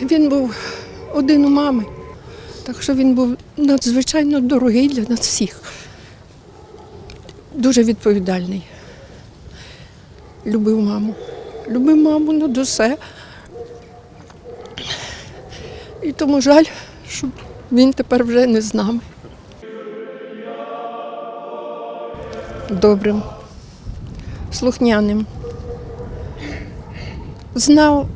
Він був один у мами, так що він був надзвичайно дорогий для нас всіх. Дуже відповідальний. Любив маму. Любив маму над усе. І тому жаль, що він тепер вже не з нами. Добрим, слухняним. Знав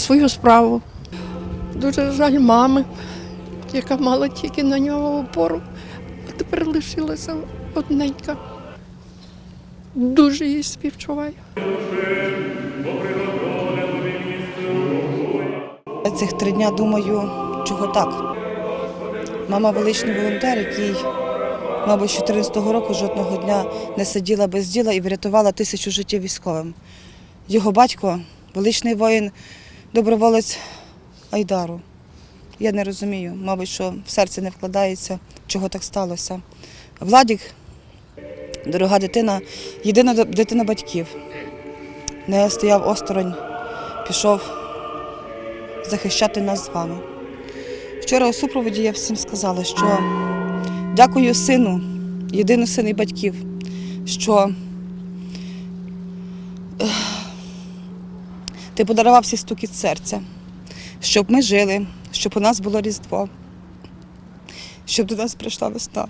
свою справу. Дуже жаль мами, яка мала тільки на нього опору, а тепер лишилася одненька. Дуже їй співчуваю. Цих три дня думаю, чого так. Мама величний волонтер, який, мабуть, з 14-го року жодного дня не сиділа без діла і врятувала тисячу життів військовим. Його батько, величний воїн, доброволець Айдару. Я не розумію, мабуть, що в серці не вкладається, чого так сталося. Владік, дорога дитина, єдина дитина батьків. Не стояв осторонь, пішов захищати нас з вами. Вчора у супроводі я всім сказала, що дякую сину, єдину сину і батьків, що ти подарував всі стукіт серця, щоб ми жили, щоб у нас було Різдво, щоб до нас прийшла весна.